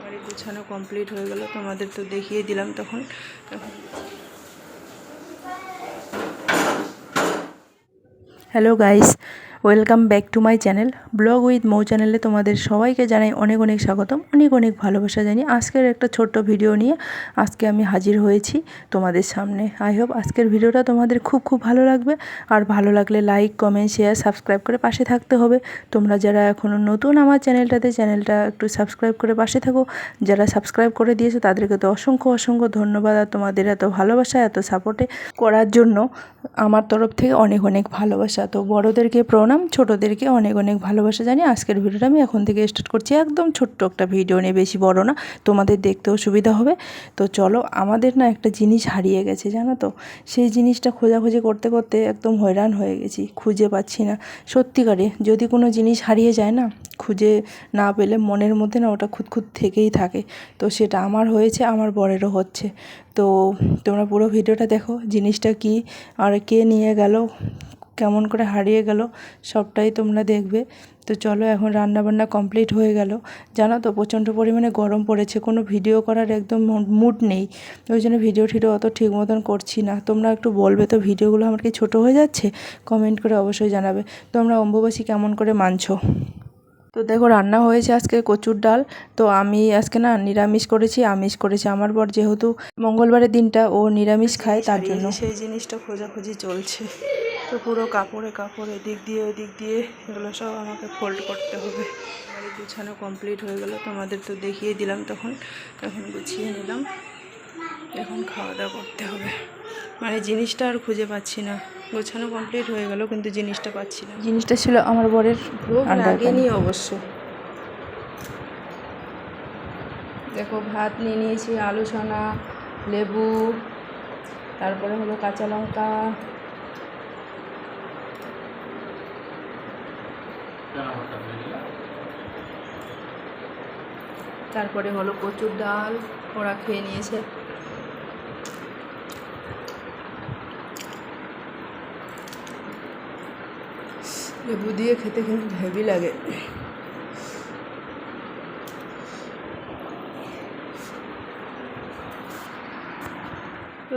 বাড়ি গোছানো কমপ্লিট হয়ে গেল তোমাদের তো দেখিয়ে দিলাম তখন। Hello guys welcome back to my channel vlog with Mou চ্যানেলে তোমাদের সবাইকে জানাই অনেক অনেক স্বাগতম, অনেক অনেক ভালোবাসা জানি আজকের একটা ছোট্ট ভিডিও নিয়ে আজকে আমি হাজির হয়েছি তোমাদের সামনে। আই হোপ আজকের ভিডিওটা তোমাদের খুব খুব ভালো লাগবে। আর ভালো লাগলে লাইক কমেন্ট শেয়ার সাবস্ক্রাইব করে পাশে থাকতে হবে। তোমরা যারা এখনও নতুন আমার চ্যানেলটাতে, চ্যানেলটা একটু সাবস্ক্রাইব করে পাশে থাকো। যারা সাবস্ক্রাইব করে দিয়েছ, তাদেরকে তো অসংখ্য অসংখ্য ধন্যবাদ। আর তোমাদের এত ভালোবাসা, এত সাপোর্টে করার জন্য আমার তরফ থেকে অনেক অনেক ভালোবাসা। তো বড়োদেরকে প্রণাম। ছোটোদেরকে অনেক অনেক ভালোবাসা জানি আজকের ভিডিওটা আমি এখন থেকে স্টার্ট করছি। একদম ছোট্ট একটা ভিডিও নিয়ে, বেশি বড় না। তোমাদের দেখতেও সুবিধা হবে। তো চলো, আমাদের না একটা জিনিস হারিয়ে গেছে, জানো তো? সেই জিনিসটা খোঁজাখুঁজি করতে করতে একদম হয়রান হয়ে গেছি, খুঁজে পাচ্ছি না। সত্যিকারে যদি কোনো জিনিস হারিয়ে যায় না, খুঁজে না পেলে মনের মধ্যে না ওটা খুঁতখুত থেকেই থাকে। তো সেটা আমার হয়েছে, আমার বরেরও হচ্ছে। তো তোমরা পুরো ভিডিওটা দেখো, জিনিসটা কি, আর কে নিয়ে গেল কেমন করে হারিয়ে গেল সবটাই তোমরা দেখবে। তো চলো এখন রান্না বান্না কমপ্লিট হয়ে গেল। জানো তো, প্রচণ্ড পরিমাণে গরম পড়েছে, কোনো ভিডিও করার একদম মুড নেই। ওই জন্য ভিডিও ঠিডিও অত ঠিক মতন করছি না। তোমরা একটু বলবে তো, ভিডিওগুলো আমার কি ছোটো হয়ে যাচ্ছে? কমেন্ট করে অবশ্যই জানাবে। তোমরা অম্বুবাসী কেমন করে মানছো? তো দেখো, রান্না হয়েছে আজকে কচুর ডাল। তো আমি আজকে না নিরামিষ করেছি, আমিষ করেছি। আমার বর যেহেতু মঙ্গলবারের দিনটা ও নিরামিষ খায়, তার জন্য। সেই জিনিসটা খোঁজাখুঁজি চলছে। তো পুরো কাপড়ে কাপড় এদিক দিয়ে ওদিক দিয়ে এগুলো সব আমাকে ফোল্ড করতে হবে। বাড়ি গুছানো কমপ্লিট হয়ে গেল তোমাদের তো দেখিয়ে দিলাম তখন। এখন গুছিয়ে নিলাম। এখন খাওয়া দাওয়া করতে হবে। মানে জিনিসটা আর খুঁজে পাচ্ছি না। গোছানো কমপ্লিট হয়ে গেল কিন্তু জিনিসটা পাচ্ছি না। জিনিসটা ছিল আমার বরের লাগেনি অবশ্য। দেখো ভাত নিয়ে নিয়েছি আলু সনা লেবু তারপরে হলো কাঁচা লঙ্কা তারপরে হলো কচুর ডাল ওরা খেয়ে নিয়েছে। লেবু দিয়ে খেতে কিন্তু হেভি লাগে।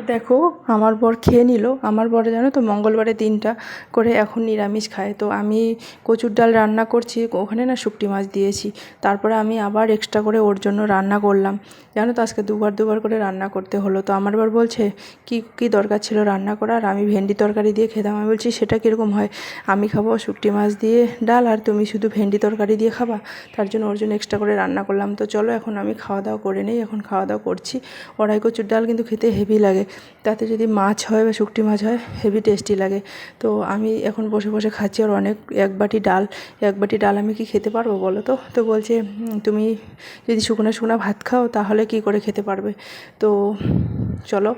দেখো, আমার বর খেয়ে নিল। আমার বর জানো তো মঙ্গলবারে দিনটা করে এখন নিরামিষ খায়। তো আমি কচুর ডাল রান্না করছি, ওখানে না শুকটি মাছ দিয়েছি। তারপরে আমি আবার এক্সট্রা করে ওর জন্য রান্না করলাম। জানো তো, আজকে দুবার দুবার করে রান্না করতে হলো। তো আমার বর বলছে, কি কি দরকার ছিল রান্না করার? আমি ভেন্ডি তরকারি দিয়ে খেতাম। আমি বলছি, সেটা কীরকম হয়? আমি খাব শুকটি মাছ দিয়ে ডাল আর তুমি শুধু ভেন্ডি তরকারি দিয়ে খাবা? তার জন্য ওর জন্য এক্সট্রা করে রান্না করলাম। তো চলো, এখন আমি খাওয়া দাওয়া করে নেই, এখন খাওয়া দাওয়া করছি। ওড়াই কচুর ডাল কিন্তু খেতে হেভি লাগে। তাতে যদি মাছ হয় বা শুকটি মাছ হয় হেভি টেস্টি লাগে। তো আমি এখন বসে বসে খাচ্ছি আর অনেক, এক বাটি ডাল, এক বাটি ডাল আমি কি খেতে পারব বলো তো? তো বলছে তুমি যদি শুকনো শুকনো ভাত খাও, তাহলে কি করে খেতে পারবে? তো চলো,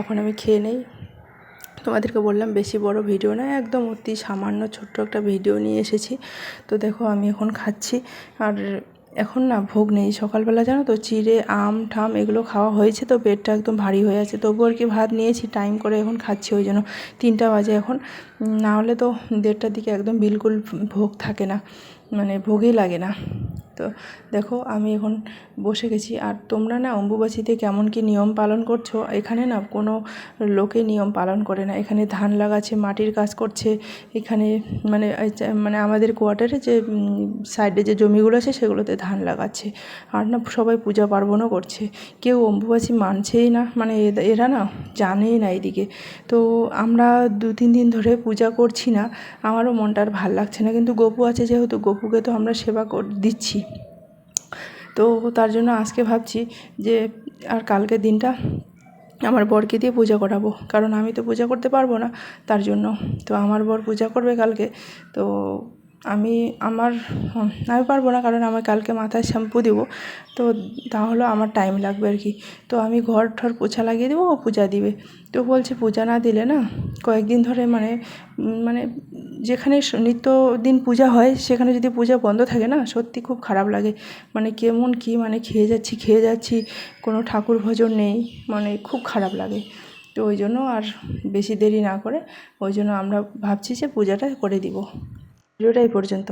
এখন আমি খেয়ে নেই। তোমাদেরকে বললাম, বেশি বড় ভিডিও না একদম অতি সামান্য ছোট্ট একটা ভিডিও নিয়ে এসেছি। তো দেখো, আমি এখন খাচ্ছি। আর এখন না ভোগ নেই। সকালবেলা জানো তো চিড়ে, আম, ঠাম এগুলো খাওয়া হয়েছে তো, পেটটা একদম ভারী হয়ে আছে। তবু আর কি ভাত নিয়েছি টাইম করে এখন খাচ্ছি ওই জন্য। তিনটা বাজে এখন। না হলে তো দেড়টার দিকে একদম বিলকুল ভোগ থাকে না। মানে ভোগই লাগে না। তো দেখো, আমি এখন বসে গেছি। আর তোমরা না অম্বুবাচীতে কেমন কি নিয়ম পালন করছ? এখানে না কোনো লোকে নিয়ম পালন করে না। এখানে ধান লাগাচ্ছে, মাটির কাজ করছে, এখানে মানে মানে আমাদের কোয়ার্টারে যে সাইডে যে জমিগুলো আছে, সেগুলোতে ধান লাগাচ্ছে। আর না সবাই পূজা পার্বণও করছে। কেউ অম্বুবাচী মানছেই না মানে এরা না জানেই না এদিকে। তো আমরা দু, তিন দিন ধরে পূজা করছি না। আমারও মনটা আর ভালো লাগছে না। কিন্তু গপু আছে যেহেতু, গপুকে তো আমরা সেবা কর, দিচ্ছি। তো তার জন্য আজকে ভাবছি যে আর কালকের দিনটা আমার বরকে দিয়ে পূজা করাবো। কারণ আমি তো পূজা করতে পারব না তার জন্য। তো আমার বর পূজা করবে কালকে। তো আমি, আমার আমি পারব না কারণ আমার কালকে মাথায় শ্যাম্পু দিব। তো তাহলে আমার টাইম লাগবে আর কি। তো আমি ঘর ঠর পোছা লাগিয়ে দেবো, ও পূজা দিবে। তো বলছে পূজা না দিলে না কয়েকদিন ধরে মানে মানে যেখানে স- নিত্য দিন পূজা হয়, সেখানে যদি পূজা বন্ধ থাকে না, সত্যি খুব খারাপ লাগে। মানে কেমন কি মানে খেয়ে যাচ্ছি খেয়ে যাচ্ছি, কোনো ঠাকুর ভজন নেই মানে খুব খারাপ লাগে। তো ওই জন্য আর বেশি দেরি না করে, ওই জন্য আমরা ভাবছি যে পূজাটা করে দিব। ভিডিওটা এই পর্যন্ত।